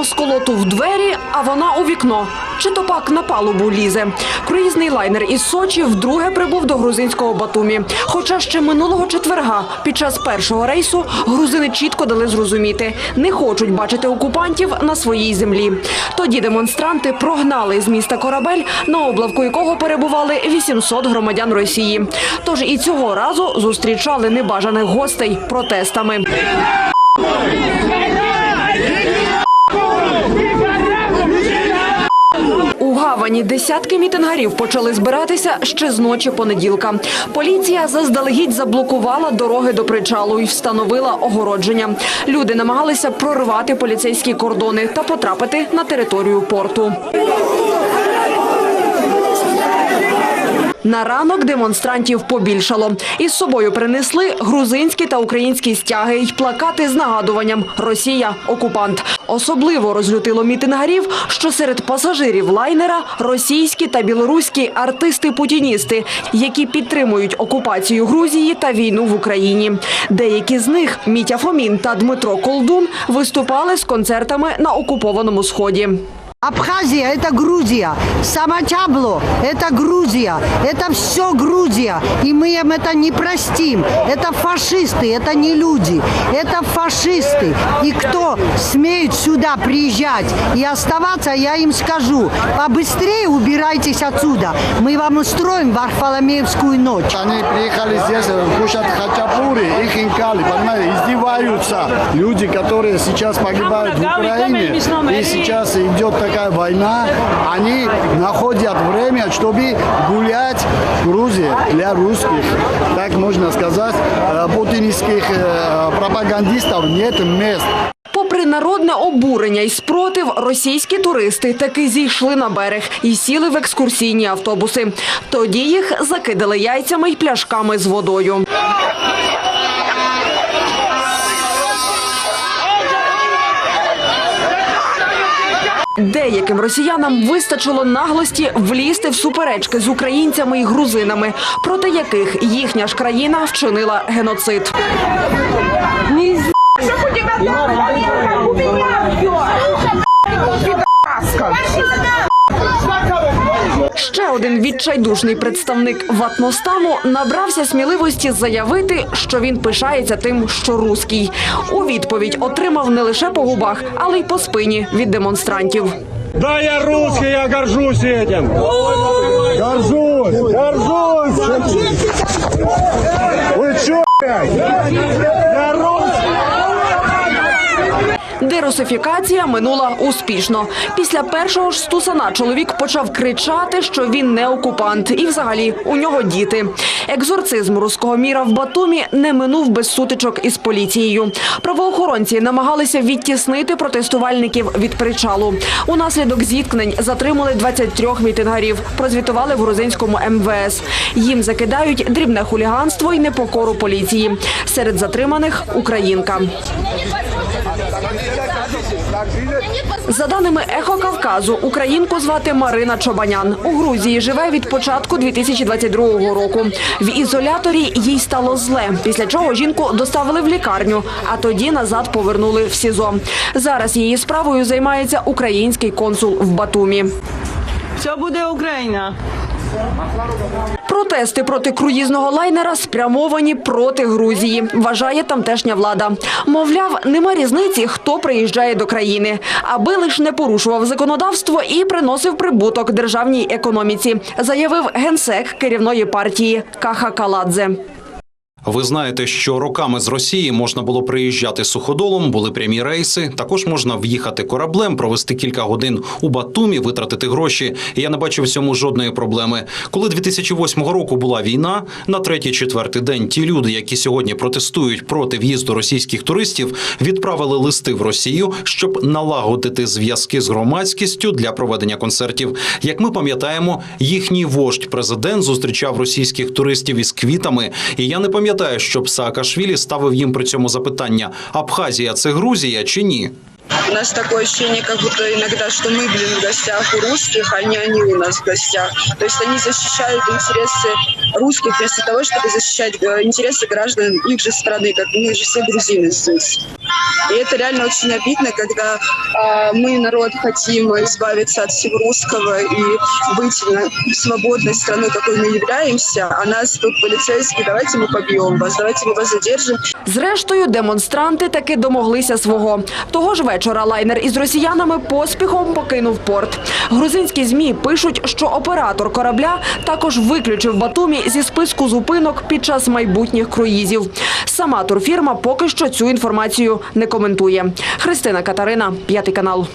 Чекаємо сколоту в двері, а вона у вікно. Чи то пак на палубу лізе. Круїзний лайнер із Сочі вдруге прибув до грузинського Батумі. Хоча ще минулого четверга під час першого рейсу грузини чітко дали зрозуміти, не хочуть бачити окупантів на своїй землі. Тоді демонстранти прогнали з міста корабель, на облавку якого перебували 800 громадян Росії. Тож і цього разу зустрічали небажаних гостей протестами. У десятки мітингарів почали збиратися ще з ночі понеділка. Поліція заздалегідь заблокувала дороги до причалу і встановила огородження. Люди намагалися прорвати поліцейські кордони та потрапити на територію порту. На ранок демонстрантів побільшало. Із собою принесли грузинські та українські стяги й плакати з нагадуванням «Росія – окупант». Особливо розлютило мітингарів, що серед пасажирів лайнера російські та білоруські артисти-путіністи, які підтримують окупацію Грузії та війну в Україні. Деякі з них Мітя Фомін та Дмитро Колдун виступали з концертами на окупованому сході. Абхазия – это Грузия, Самотябло – это Грузия, это все Грузия, и мы им это не простим. Это фашисты, это не люди, это фашисты. И кто смеет сюда приезжать и оставаться, я им скажу, побыстрее убирайтесь отсюда, мы вам устроим Варфоломеевскую ночь. Они приехали здесь э, кушать хачапури и хинкали, понимаете, издеваются. Люди, которые сейчас погибают в Украине, и сейчас идет такая война, они находят время, чтобы гулять в Грузии для русских. Так можно сказать, э, путинских э, пропагандистов нет мест. Попри народне обурення і спротив, російські туристи таки зійшли на берег і сіли в екскурсійні автобуси. Тоді їх закидали яйцями й пляшками з водою. Деяким росіянам вистачило наглості влізти в суперечки з українцями і грузинами, проти яких їхня ж країна вчинила геноцид. Чтоб один відчайдушний представник ватностаму набрався сміливості заявити, що він пишається тим, що руський. У відповідь отримав не лише по губах, але й по спині від демонстрантів. Да, я русский, я горжусь этим. Горжусь, горжусь. Вы чё, блядь? Я русский. Дерусифікація минула успішно. Після першого ж стусана чоловік почав кричати, що він не окупант, і взагалі у нього діти. Екзорцизм руського міра в Батумі не минув без сутичок із поліцією. Правоохоронці намагалися відтіснити протестувальників від причалу. Унаслідок зіткнень затримали 23 мітингарів. Прозвітували в грузинському МВС. Їм закидають дрібне хуліганство і непокору поліції. Серед затриманих українка. За даними Ехо Кавказу, українку звати Марина Чобанян. У Грузії живе від початку 2022 року. В ізоляторі їй стало зле, після чого жінку доставили в лікарню, а тоді назад повернули в СІЗО. Зараз її справою займається український консул в Батумі. Все буде Україна. Протести проти круїзного лайнера спрямовані проти Грузії, вважає тамтешня влада. Мовляв, нема різниці, хто приїжджає до країни, аби лиш не порушував законодавство і приносив прибуток державній економіці, заявив генсек керівної партії Каха Каладзе. Ви знаєте, що роками з Росії можна було приїжджати суходолом, були прямі рейси. Також можна в'їхати кораблем, провести кілька годин у Батумі, витратити гроші. Я не бачу в цьому жодної проблеми. Коли 2008 року була війна, на третій-четвертий день ті люди, які сьогодні протестують проти в'їзду російських туристів, відправили листи в Росію, щоб налагодити зв'язки з громадськістю для проведення концертів. Як ми пам'ятаємо, їхній вождь президент зустрічав російських туристів із квітами, і я не пам'ятаю, щоб Саакашвілі ставив їм при цьому запитання: Абхазія це Грузія чи ні? У нас такое ощущение, как будто иногда, что мы, блин, в гостях у русских, а не они у нас в гостях. То есть они защищают интересы русских вместо того, чтобы защищать э, интересы граждан их же страны, как мы же все грузины здесь. И это реально очень обидно, когда а, мы, народ, хотим избавиться от всего русского и быть на- свободной страной, какой мы являемся, а нас тут полицейские, давайте мы побьем вас, давайте мы вас задержим. Зрештою, демонстранти таки домоглися свого. Того ж вечора лайнер із росіянами поспіхом покинув порт. Грузинські змі пишуть, що оператор корабля також виключив Батумі зі списку зупинок під час майбутніх круїзів. Сама турфірма поки що цю інформацію не коментує. Христина Катарина, п'ятий канал.